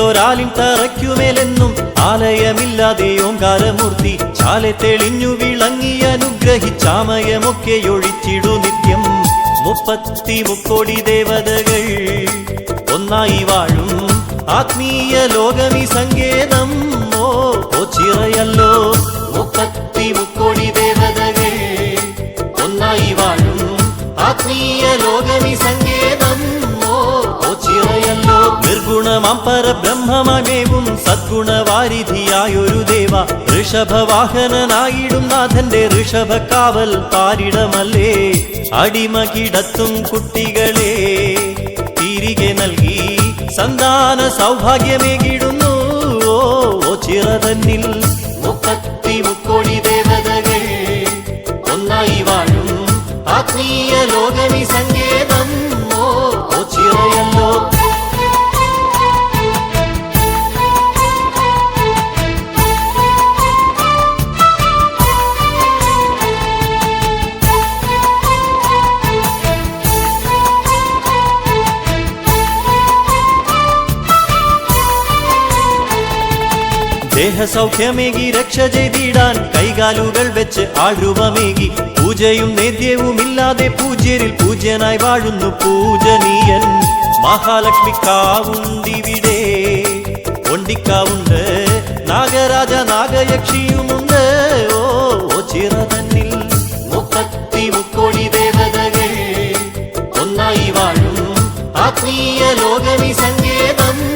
വെളുത്തൊരാലിൻ തറയ്ക്കുമേലെന്നും ആലയമില്ലാതെ ഓങ്കാരമൂർത്തി ചാലെ തെളിഞ്ഞു വിളങ്ങി അനുഗ്രഹിച്ചാമയമൊക്കെ ഒഴിച്ചിടു നിത്യം. മുപ്പത്തി മുക്കോടി ദേവതകൾ ഒന്നായി വാഴും. ആത്മീയ ലോകമി സങ്കേതം. ഓ ചിറയല്ലോ. മുപ്പത്തി മുക്കോടി ദേവതകൾ ഒന്നായി വാഴും. ആത്മീയ ലോകമി സങ്കേതം. നിർഗുണമാം പരബ്രഹ്മമേവും സദ്ഗുണവാരിധിയായൊരു ദേവ. ഋഷഭവാഹനനായിടും നാഥന്റെ ഋഷഭക്കാവൽ പാരിടമല്ലേ? അടിമ കിടത്തും കുട്ടികളെ തിരികെ നൽകി സന്താന സൗഭാഗ്യമേകിടുന്നു. ഓ ചിറതന്നിൽ മുപ്പത്തി മുക്കോടി ദേവതകൾ. ഒന്നായി വാഴും ആത്മീയ ലോകമി സങ്കേതം ദേഹസൗഖ്യമേകി രക്ഷ ചെയ്തിടാൻ കൈകാലുകൾ വെച്ച് ആൾരൂപമേകി. പൂജയും നേദ്യവുമില്ലാതെ പൂജ്യരിൽ പൂജ്യനായി വാഴുന്നു പൂജനീയൻ. മഹാലക്ഷ്മിക്കാവുണ്ടിവിടെ ഒണ്ടിക്കാവുണ്ട് നാഗരാജ നാഗയക്ഷിയുമുണ്ട്. ഓ ചിറതന്നിൽ മുപ്പത്തി മുക്കോടി ദേവതകൾ. ഒന്നായി വാഴും ആത്മീയ ലോകമി സങ്കേതം.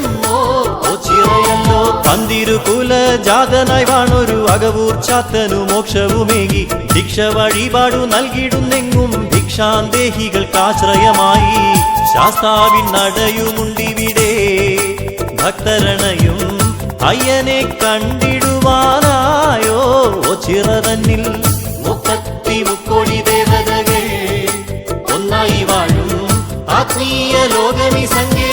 ചിറയല്ലോ. പന്തിരുകുല ജാതനായി വാണൊരു അകവൂർ ചാത്തനു മോക്ഷവുമേകി. ഭിക്ഷ വഴിപാടു നൽകിയിടുന്നെങ്ങും ഭിക്ഷാന്തേഹികൾക്ക് ആശ്രയമായി. ശാസ്താവിൻ നടയുമുണ്ടിവിടെ. ഭക്തരണയും അയ്യനെ കണ്ടിടുവാനായോ? ഓ ചിറതന്നിൽ മുപ്പത്തി മുക്കോടി ദേവതകൾ. ഒന്നായി വാഴും ആത്മീയ ലോകമി സങ്കേതം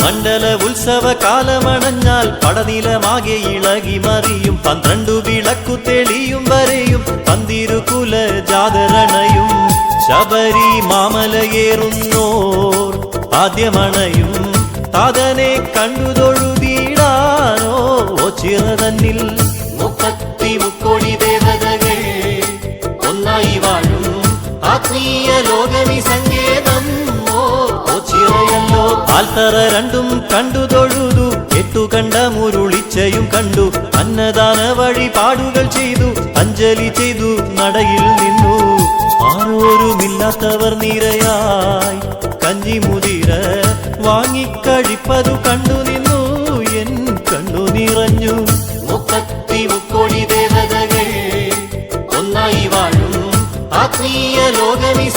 മണ്ഡല ഉത്സവ കാലമണഞ്ഞാൽ പടനിലമാകെ ഇളകി മറിയും പന്ത്രണ്ടു വിളക്കു തെളിയും വരെയും പന്തിരുകുല ജാതരണയും ശബരി മാമലയേറുന്നോർ ആദ്യമണയും താതനെ കണ്ടു തൊഴുതീടാനോ ചിറതന്നിൽ മുപ്പത്തി മുക്കോടി ദേവതകൾ ഒന്നായി വാഴും ആത്മീയ ലോകമി ആൽത്തറ രണ്ടും കണ്ടു തൊഴുതു. എട്ടു കണ്ട മുരുളിച്ചയും കണ്ടു. അന്നദാന വഴിപാടുകൾ ചെയ്തു. അഞ്ജലി ചെയ്തു നടയിൽ നിന്നു. ആരോരുമില്ലാത്തവർ നിരയായി. കഞ്ഞി മുതിര വാങ്ങിക്കഴിപ്പതു കണ്ടു നിന്നു. എൻ കണ്ണു നിറഞ്ഞു. മുപ്പത്തി മുക്കോടി ദേവതകൾ ഒന്നായി വാഴും. ആത്മീയ ലോകമി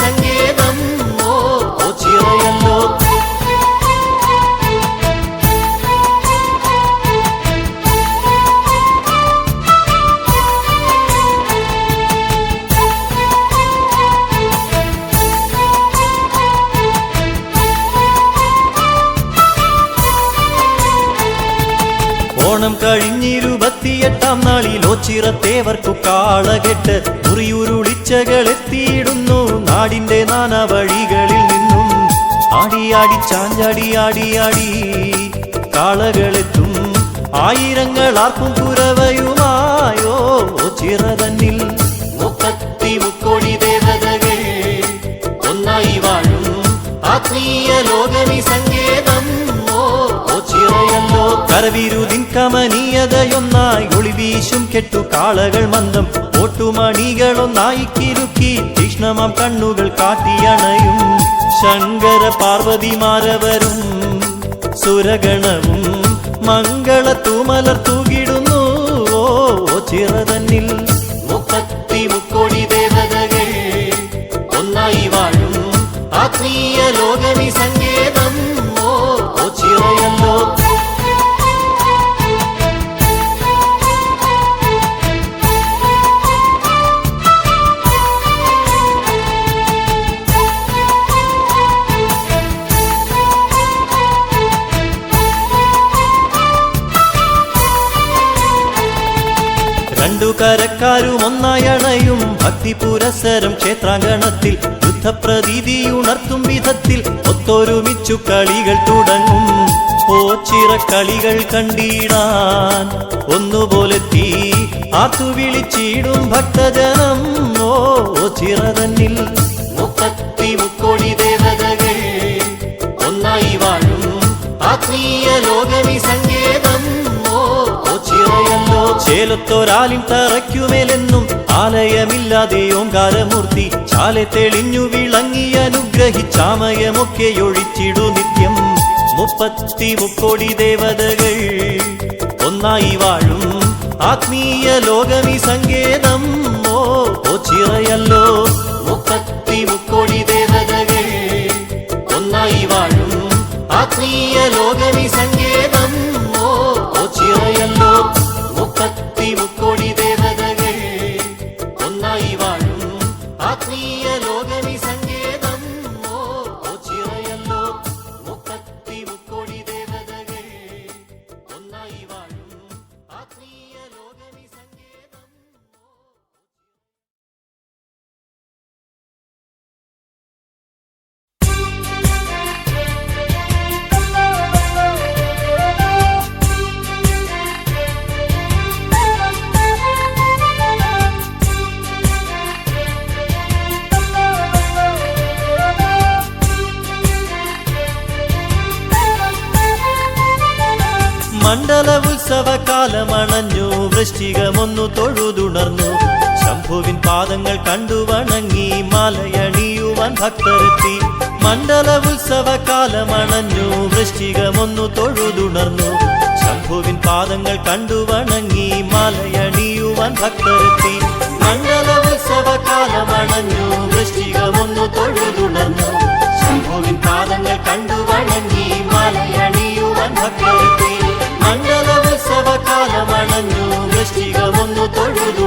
ഓണം കഴിഞ്ഞിരുപത്തിയെട്ടാം നാളിൽ ഓച്ചിറത്തേവർക്കു കാളകെട്ട് മുറിയുരുളിച്ചകൾ എത്തിയിടുന്നു നാടിന്റെ നാനാ വഴികളിൽ നിന്നും ആടിയാടി ചാഞ്ചാടി ആടിയാടി കാളകളെത്തും. ആയിരങ്ങൾ ആർക്കും കുരവയുമായോ ചിറതന്നിൽ മുപ്പത്തി മുക്കോടി ദേവതകൾ ഒന്നായി വാഴും. ആത്മീയ ലോകമി സങ്കേതം. കരവിരുതിൻ കമനീയതയൊന്നായി ഒളിവീശും കെട്ടു കാളകൾ മന്ദം. ഓട്ടുമണികളൊന്നായി കിരുക്കി തീക്ഷ്ണമാം കണ്ണുകൾ കാട്ടിയണയും. ശങ്കര പാർവതിമാരവരും സുരഗണവും മംഗള തൂമലർ തൂകിടുന്നു. ഓ ചിറതന്നിൽ മുപ്പത്തി മുക്കോടി ദേവതകൾ. ഒന്നായി വാഴും ആത്മീയ ലോകമി സങ്കേതം കരക്കാരും ഒന്നായണയും ഭക്തി പുരസരം ക്ഷേത്രാങ്കണത്തിൽ യുദ്ധപ്രതീതിയുണർത്തും വിധത്തിൽ ഒത്തൊരുമിച്ചു കളികൾ തുടങ്ങും. ഓച്ചിറ കളികൾ കണ്ടിടാൻ തീ ആത്തു വിളിച്ചിടും ഭക്തജനം. ഓ ചിറ തന്നിൽ മുപ്പത്തി മുക്കോടി ദേവതകൾ ഒന്നായി വാഴും. ആത്മീയ ലോകമി സങ്കേതം. ചേലത്തൊരാലിൻ തറയ്ക്കുമേലെന്നും ആലയമില്ലാതെ ഓങ്കാരമൂർത്തി ചാലെ തെളിഞ്ഞു വിളങ്ങി അനുഗ്രഹിച്ചാമയമൊക്കെ ഒഴിച്ചിടു നിത്യം. മുപ്പത്തി മുക്കോടി ദേവതകൾ ഒന്നായി വാഴും. ആത്മീയ ലോകമി സങ്കേതം. ഓ ചിറയല്ലോ. മുപ്പത്തി മുക്കോടി ദേവതകൾ ഒന്നായി വാഴും. ആത്മീയ ലോകമി സങ്കേതം. ഓ ഓ ചിറയല്ലോ. വാഴും ആത്മീയ ഉത്സവകാലമണഞ്ഞു വൃശ്ചികമൊന്നു തൊഴുതുണർന്നു. ശംഭുവിൻ പാദങ്ങൾ കണ്ടു വണങ്ങി മാലയണിയുവാൻ ഭക്തരെത്തി. മണ്ഡല ഉത്സവ കാലമണഞ്ഞു വൃശ്ചികമൊന്നു തൊഴുതുണർന്നു. ശംഭുവിൻ പാദങ്ങൾ കണ്ടു വണങ്ങി മാലയണിയുവാൻ ഭക്തരെത്തി. മണ്ഡല ഉത്സവ കാലമണഞ്ഞു വൃശ്ചികമൊന്നു തൊഴുതുണർന്നു. ശംഭുവിൻ പാദങ്ങൾ കണ്ടു വണങ്ങി മാലയണിയുവാൻ ഭക്തരെത്തി. മണ്ഡല ഉത്സവകാലമണഞ്ഞു വൃശ്ചികമൊന്നു തൊഴുതു